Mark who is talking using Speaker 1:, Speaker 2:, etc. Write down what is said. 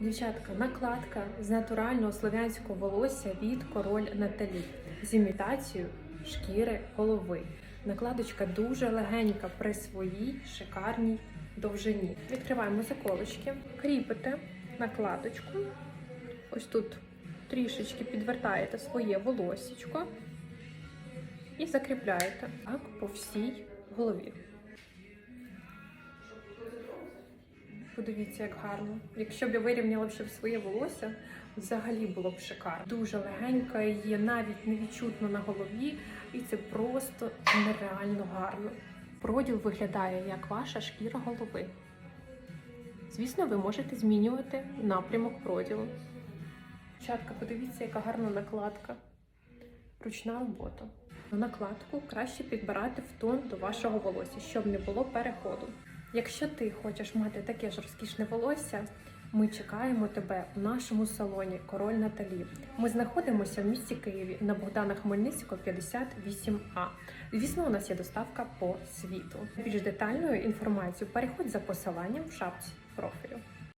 Speaker 1: Дівчатка, накладка з натурального слов'янського волосся від король Наталі з імітацією шкіри голови. Накладочка дуже легенька при своїй шикарній довжині. Відкриваємо заколочки, кріпите накладочку. Ось тут трішечки підвертаєте своє волосічко і закріпляєте так по всій голові. Подивіться, як гарно. Якщо б я вирівняла ще своє волосся, взагалі було б шикарно. Дуже легенька, є навіть не відчутно на голові, і це просто нереально гарно. Проділ виглядає як ваша шкіра голови. Звісно, ви можете змінювати напрямок проділу. Дівчатка, подивіться, яка гарна накладка. Ручна робота. Накладку краще підбирати в тон до вашого волосся, щоб не було переходу. Якщо ти хочеш мати таке ж розкішне волосся, ми чекаємо тебе у нашому салоні Король Наталі. Ми знаходимося в місті Києві на Богдана Хмельницького 58А. Звісно, у нас є доставка по світу. Більш детальною інформацією переходь за посиланням в шапці профілю.